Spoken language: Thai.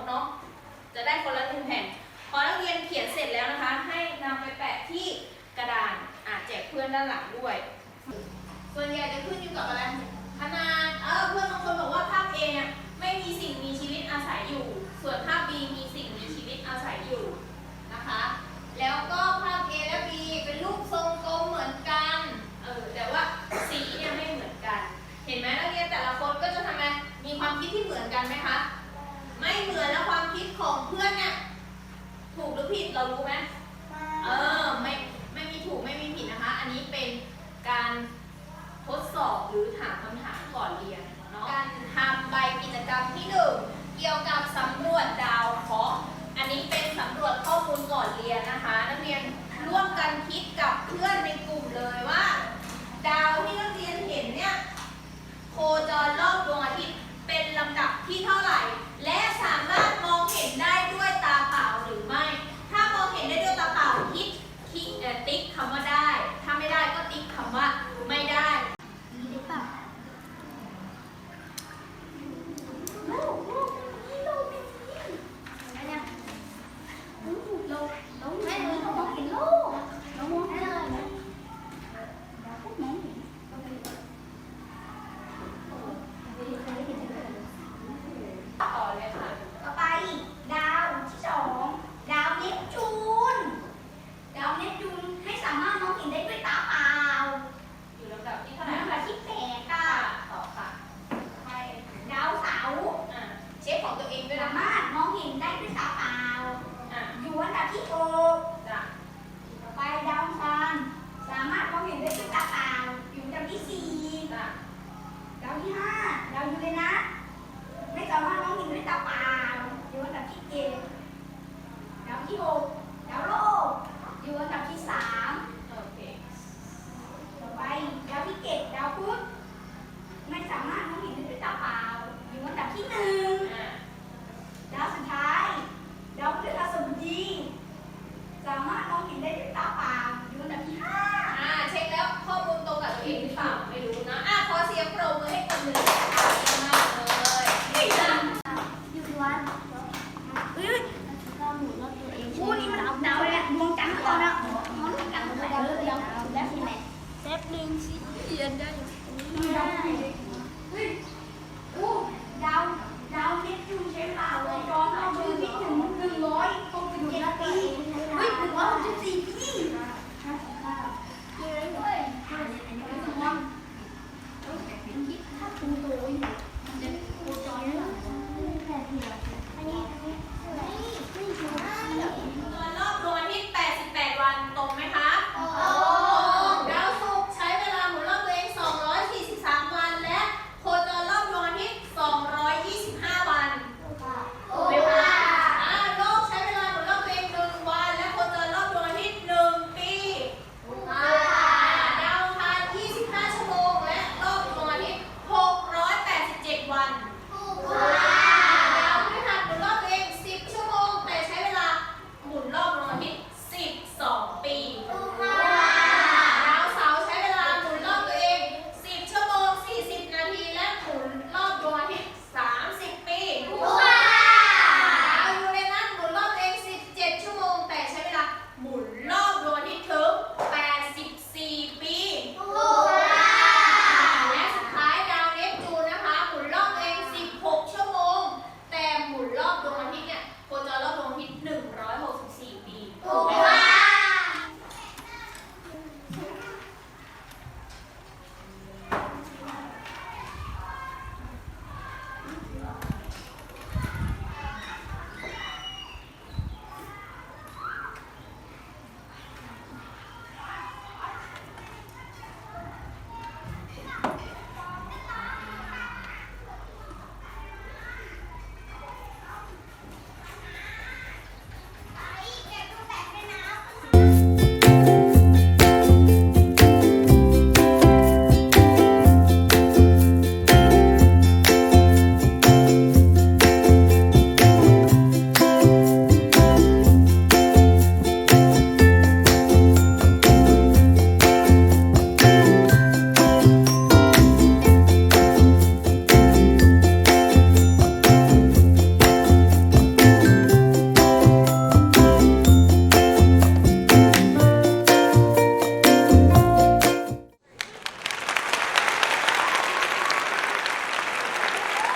ตเนาะจะได้คนละหนึ่งแผ่นพอนักเรียนเขียนเสร็จแล้วนะคะ ให้นำไปแปะที่กระดานอาจแจกเพื่อนด้านหลังด้วย ส่วนใหญ่จะขึ้นอยู่กับอะไรขนาดิดเรารู้ไหมเออไม่ไม่มีถูกไม่มีผิดนะคะ อันนี้เป็นการทดสอบหรือถามคำถามก่อนเรียนเนาะการทำใบกิจกรรมที่หนึ่งเกี่ยวกับ ดาวโลกอยู่อันดับที่สามต่อไปดาวที่เจ็ดดาวพุธไม่สามารถมองเห็นด้วยตาเปล่าอยู่อันดับที่หนึ่ง